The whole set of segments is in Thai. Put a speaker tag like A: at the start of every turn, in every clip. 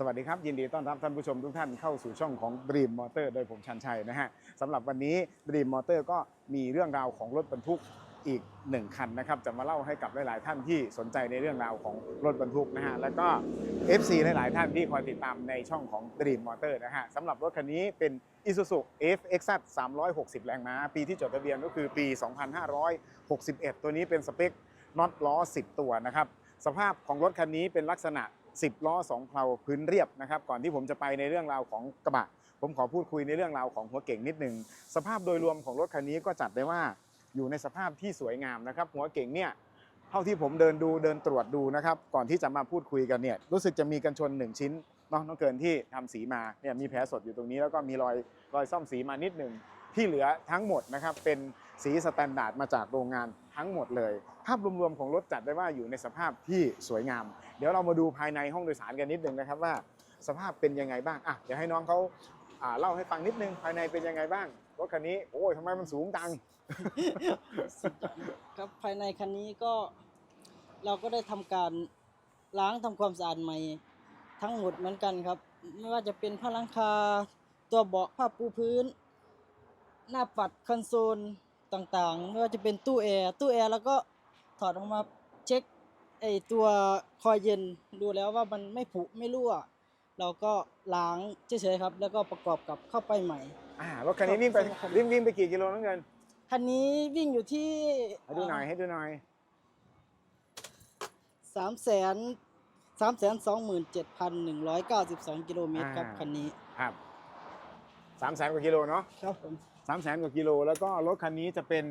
A: สวัสดีครับ ยินดีต้อนรับท่านผู้ชมทุกท่านเข้าสู่ช่องของ Dream Motor โดยผมชันชัยนะฮะสำหรับวันนี้ Dream Motor ก็มีเรื่องราวของรถบรรทุกอีกหนึ่งคันนะครับจะมาเล่าให้กับหลาย ๆ ท่านที่สนใจในเรื่องราวของรถบรรทุกนะฮะแล้วก็ FC หลาย ๆ ท่านที่คอยติดตามในช่องของ Dream Motor นะฮะสำหรับรถคันนี้เป็น Isuzu FX 360 แรงม้า ปีที่จดทะเบียนก็คือปี 2561 ตัวนี้เป็นสเปคน็อตล้อ 10 ตัวนะครับสภาพของรถคันนี้เป็นลักษณะ 10 ล้อ2เพลาพื้นเรียบนะครับก่อนที่ผมจะไปในเรื่องราวของกระบะ ผมขอพูดคุยในเรื่องราวของหัวเก่งนิดนึงสภาพโดยรวมของรถคันนี้ก็จัดได้ว่าอยู่ในสภาพที่สวยงามนะครับ หัวเก่งเนี่ยเท่าที่ผมเดินดูเดินตรวจดูนะครับ ก่อนที่จะมาพูดคุยกันเนี่ยรู้สึกจะมีกันชน 1 ชิ้นเนาะน้องเกินที่ทำสีมาเนี่ยมีแผลสดอยู่ตรงนี้แล้วก็มีรอยรอยซ่อมสีมานิดหนึ่งที่เหลือทั้งหมดนะครับเป็น สีสแตนดาร์ดมาจากโรงงานทั้งหมดเลย ภาพรวมๆของรถจัดได้ว่าอยู่ในสภาพที่สวยงาม เดี๋ยวเรามาดูภายในห้องโดยสารกันนิดนึงนะครับว่า สภาพเป็นยังไงบ้างอะเดี๋ยวให้น้องเขาเล่าให้ฟังนิดนึงภายในเป็นยังไงบ้างรถคันนี้โอ้ยทำไมมันสูงจัง
B: ครับภายในคันนี้ก็เราก็ได้ทำการล้างทำความสะอาดใหม่ทั้งหมดเหมือนกันครับ ไม่ว่าจะเป็นผ้าลังคา ตัวเบาะผ้าปูพื้น หน้าปัดคอนโซล ต่างๆ ไม่ว่าจะเป็นตู้แอร์ตู้แอร์แล้วก็ถอดออกมาเช็คไอตัวคอยเย็นดูแล้วว่ามันไม่ผุไม่รั่ว เราก็ล้างเฉยๆครับ แล้วก็ประกอบกับเข้าไปใหม่
A: อ่ารถคันนี้วิ่งไปวิ่งวิ่งไปกี่กิโลน้องเงิน
B: คันนี้วิ่งอยู่ที่
A: ให้ดูหน่อยให้ดูหน่อย
B: สามแสนสามแสนสองหมื่นเจ็ดพันหนึ่งร้อยเก้าสิบสองกิโลเมตรครับ
A: อ่า
B: คันนี้
A: ครับ สามแสนกว่ากิโลเนาะ
B: ครับผม
A: สามแสนกว่ากิโล แล้วก็รถคันนี้จะเป็น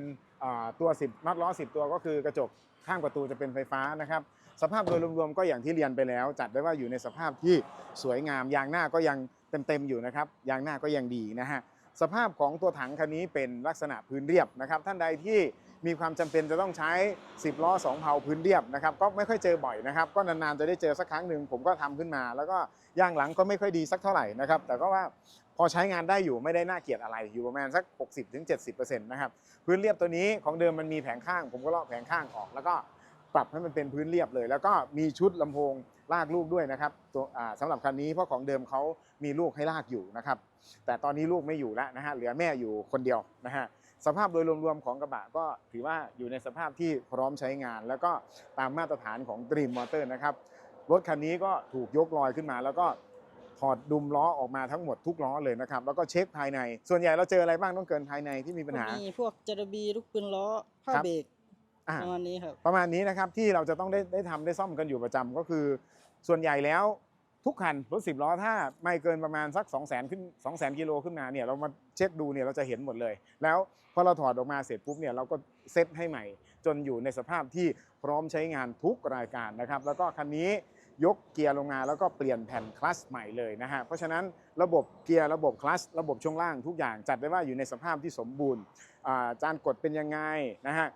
A: อ่าตัว10น็อตล้อ10 ตัวก็คือกระจกข้างประตูจะเป็นไฟฟ้านะครับ สภาพโดยรวมๆก็อย่างที่เรียนไปแล้ว จัดได้ว่าอยู่ในสภาพที่สวยงามยางหน้าก็ยังเต็มๆอยู่นะครับยางหน้าก็ยังดีนะฮะ สภาพของตัวถังคันนี้เป็นลักษณะพื้นเรียบนะครับ ท่านใดที่มีความจำเป็นจะต้องใช้ 10 ล้อ 2เพลาพื้นเรียบนะครับ ก็ไม่ค่อยเจอบ่อยนะครับ ก็นานๆจะได้เจอสักครั้งหนึ่งผมก็ทำขึ้นมา แล้วก็ย่างหลังก็ไม่ค่อยดีสักเท่าไหร่นะครับ แต่ก็ว่าพอใช้งานได้อยู่ไม่ได้น่าเกลียดอะไรอยู่ประมาณสัก 60-70%นะครับพื้นเรียบตัวนี้ของเดิมมันมีแผงข้าง ผมก็เลาะแผงข้างออกแล้วก็ ปรับให้มันเป็นพื้นเรียบเลย แล้วก็มีชุดลำโพงลากลูกด้วยนะครับตัวอ่าสำหรับคันนี้เพราะของเดิมเขามีลูกให้ลากอยู่นะครับ แต่ตอนนี้ลูกไม่อยู่แล้วนะฮะเหลือแม่อยู่คนเดียวนะฮะสภาพโดยรวมๆของกระบะก็ถือว่าอยู่ในสภาพที่พร้อมใช้งาน แล้วก็ตามมาตรฐานของ Dream Motor นะครับรถคันนี้ก็ถูกยกลอยขึ้นมา แล้วก็ถอดดุมล้อออกมาทั้งหมดทุกล้อเลยนะครับ แล้วก็เช็คภายใน ส่วนใหญ่เราเจออะไรบ้างต้องเกินภายในที่มีปัญหา
B: มีพวกจารบีลูกปืนล้อผ้า
A: ครับ
B: เบรก
A: อ่า
B: ประมาณนี้ครับ
A: ประมาณนี้นะครับที่เราจะต้องได้ได้ทำได้ซ่อมกันอยู่ประจำก็คือ ส่วนใหญ่แล้วทุกคันรถสิบล้อถ้าไม่เกินประมาณสัก 2 0 0 0 0 0ขึ้น2 0 0 0 0กิโลขึ้นมาเนี่ยเรามาเช็คดูเนี่ยเราจะเห็นหมดเลย แล้วพอเราถอดออกมาเสร็จปุ๊บเนี่ยเราก็เซตให้ใหม่ จนอยู่ในสภาพที่พร้อมใช้งานทุกรายการนะครับ แล้วก็คันนี้ยกเกียร์ลงมาแล้วก็เปลี่ยนแผ่นคลัสใหม่เลยนะฮะเพราะฉะนั้นระบบเกียร์ระบบคลัสระบบช่วงล่างทุกอย่างจัดได้ว่าอยู่ในสภาพที่สมบูรณ์อ่าจานกดเป็นยังไงนะฮะ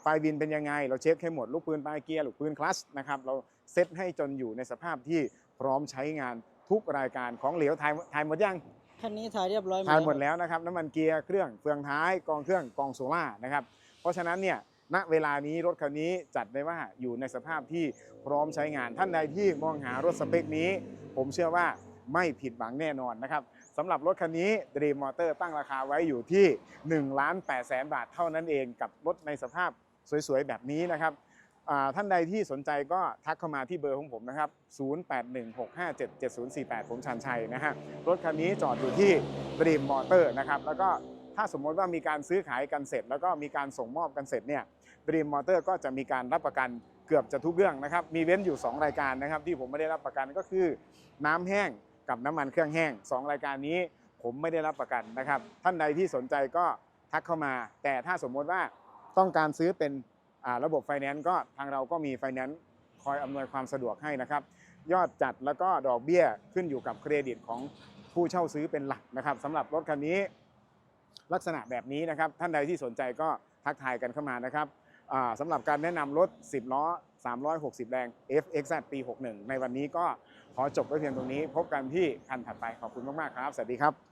A: ไฟวินเป็นยังไง เราเช็คให้หมดลูกปืนปลายเกียร์ลูกปืนคลัสนะครับเราเซตให้จนอยู่ในสภาพที่พร้อมใช้งานทุกรายการของเหลวถ่ายถ่ายหมดยัง
B: คันนี้ถ่ายเรียบร้อย
A: ถ่ายหมด
B: ครับ
A: แล้วนะครับน้ำมันเกียร์เครื่องเฟืองท้ายกองเครื่องกองโซล่านะครับเพราะฉะนั้นเนี่ยณเวลานี้รถคันนี้จัดได้ว่าอยู่ในสภาพที่พร้อมใช้งานท่านใดที่มองหารถสเปคนี้ ผมเชื่อว่าไม่ผิดหวังแน่นอนนะครับสำหรับรถคันนี้ Dream Motor ตั้งราคาไว้อยู่ที่1ล้าน8แสนบาทเท่านั้นเองกับรถในสภาพ สวยๆ แบบนี้นะครับท่านใดที่สนใจก็ทักเข้ามาที่เบอร์ของผมนะครับ 0816577048 ผมชันชัยนะฮะ รถคันนี้จอดอยู่ที่ Dream Motor นะครับ แล้วก็ถ้าสมมติว่ามีการซื้อขายกันเสร็จ แล้วก็มีการส่งมอบกันเสร็จเนี่ย Dream Motor ก็จะมีการรับประกันเกือบจะทุกเรื่องนะครับ มีเว้นอยู่ 2 รายการนะครับ ที่ผมไม่ได้รับประกันก็คือ น้ำแห้งกับน้ำมันเครื่องแห้ง 2 รายการนี้ผมไม่ได้รับประกันนะครับ ท่านใดที่สนใจก็ทักเข้ามา แต่ถ้าสมมติว่า ต้องการซื้อเป็นระบบไฟแนนซ์ก็ทางเราก็มีไฟแนนซ์คอยอำนวยความสะดวกให้นะครับ ยอดจัดแล้วก็ดอกเบี้ยขึ้นอยู่กับเครดิตของผู้เช่าซื้อเป็นหลักนะครับสำหรับรถคันนี้ ลักษณะแบบนี้นะครับ ท่านใดที่สนใจก็ทักทายกันเข้ามานะครับสำหรับการแนะนำรถ 10 ล้อ 360 แรง FXZ ปี 61 ในวันนี้ก็ขอจบไว้เพียงตรงนี้ พบกันที่คันถัดไปขอบคุณมาก ๆ ครับ สวัสดีครับ